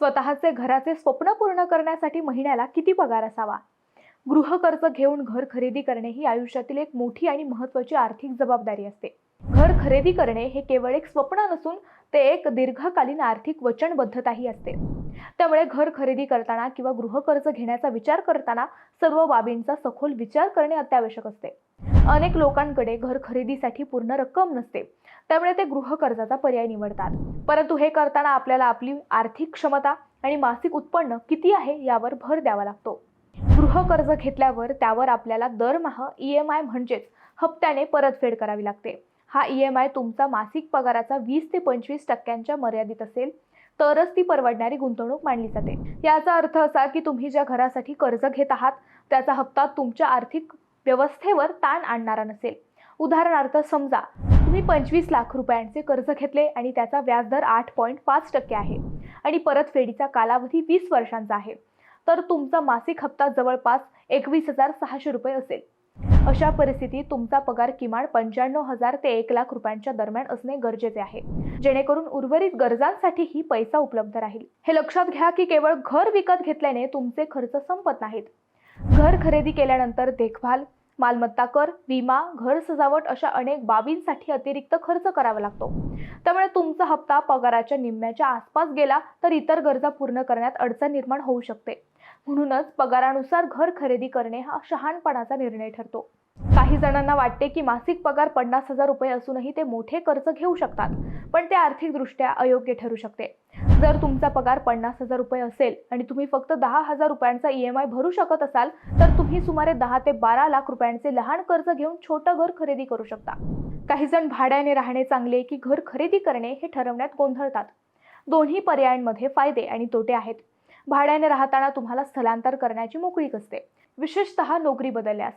स्वतःचे घराचे स्वप्न पूर्ण करण्यासाठी महिन्याला किती पगार असावा? गृहकर्ज घेऊन घर खरेदी करणे ही आयुष्यातील एक मोठी आणि महत्त्वाची आर्थिक जबाबदारी असते. घर खरेदी करणे हे केवळ एक स्वप्न नसून ते एक दीर्घकालीन आर्थिक वचनबद्धताही असते. त्यामुळे घर खरेदी करताना किंवा गृहकर्ज घेण्याचा विचार करताना सर्व बाबींचा सखोल विचार करणे अत्यावश्यक असते. अनेक लोकांकडे घर खरेदीसाठी पूर्ण रक्कम नसते. त्यामुळे ते गृहकर्जाचा पर्याय निवडतात. परंतु हे करताना आपल्याला आपली आर्थिक क्षमता आणि मासिक उत्पन्न किती आहे यावर भर द्यावा लागतो. गृहकर्ज घेतल्यावर त्यावर आपल्याला दरमहा ई एम आय म्हणजेच हप्त्याने परतफेड करावी लागते. हा ई एम आय तुमचा मासिक पगाराचा वीस ते पंचवीस टक्क्यांच्या मर्यादित असेल तरच ती परवडणारी गुंतवणूक मानली जाते. याचा अर्थ असा की तुम्ही ज्या घरासाठी कर्ज घेत आहात त्याचा हप्ता तुमच्या आर्थिक व्यवस्थेवर ताण आणणारा नसेल. उदाहरणार्थ समजा तुम्ही पंचवीस लाख रुपयांचे कर्ज घेतले आणि त्याचा व्याजदर आठ पॉईंट पाच टक्के आहे आणि परतफेडीचा कालावधी वीस वर्षांचा आहे तर तुमचा मासिक हप्ता जवळपास एकवीस हजार सहाशे रुपये असेल. अशा परिस्थितीत तुमचा पगार किमान पंच्याण्णव हजार ते एक लाख रुपयांच्या दरम्यान असणे गरजेचे आहे. जेणेकरून उर्वरित गरजांसाठीही पैसा उपलब्ध राहील. हे लक्षात घ्या की केवळ घर विकत घेतल्याने तुमचे खर्च संपत नाहीत. घर खरेदी केल्यानंतर देखभाल मालमत्ता कर विमा घर सजावट अशा अनेक बाबींसाठी अतिरिक्त खर्च करावा लागतो. त्यामुळे तुमचा हप्ता पगाराच्या निम्म्याच्या आसपास गेला तर इतर गरजा पूर्ण करण्यात अडचण निर्माण होऊ शकते. म्हणूनच पगारानुसार घर खरेदी करणे हा शहाणपणाचा निर्णय ठरतो. काही जणांना वाटते की मासिक पगार पन्नास हजार रुपये असूनही ते मोठे कर्ज घेऊ शकतात पण ते आर्थिकदृष्ट्या अयोग्य ठरू शकते. जर तुमचा पगार पन्नास हजार रुपये असेल आणि तुम्ही फक्त दहा हजार रुपयांचा ई एम आय भरू शकत असाल तर तुम्ही सुमारे दहा ते बारा लाख रुपयांचे लहान कर्ज घेऊन छोटं घर खरेदी करू शकता. काही जण भाड्याने राहणे चांगले की घर खरेदी करणे हे ठरवण्यात गोंधळतात. दोन्ही पर्यायांमध्ये फायदे आणि तोटे आहेत. भाड्याने राहताना तुम्हाला स्थलांतर करण्याची मोकळीक असते. विशेषतः नोकरी बदलल्यास.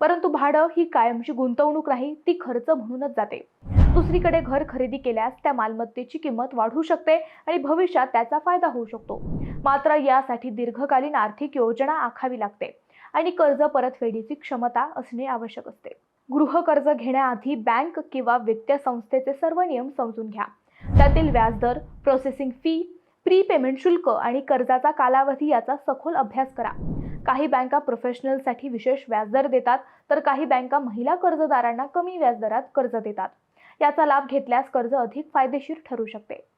परंतु भाडं ही कायमची गुंतवणूक नाही ती खर्च म्हणूनच जाते. दुसरीकडे घर खरेदी केल्यास त्या मालमत्तेची किंमत वाढू शकते आणि भविष्यात त्याचा फायदा होऊ शकतो. मात्र यासाठी दीर्घकालीन आर्थिक योजना आखावी लागते आणि कर्ज परतफेडीची क्षमता असणे आवश्यक असते. गृहकर्ज घेण्याआधी बँक किंवा वित्तीय संस्थेचे सर्व नियम समजून घ्या. त्यातील व्याजदर प्रोसेसिंग फी प्री पेमेंट शुल्क आणि कर्जाचा कालावधी याचा सखोल अभ्यास करा. काही बँका प्रोफेशनलसाठी विशेष व्याजदर देतात तर काही बँका महिला कर्जदारांना कमी व्याजदरात कर्ज देतात. याचा लाभ घेतल्यास कर्ज अधिक फायदेशीर ठरू शकते.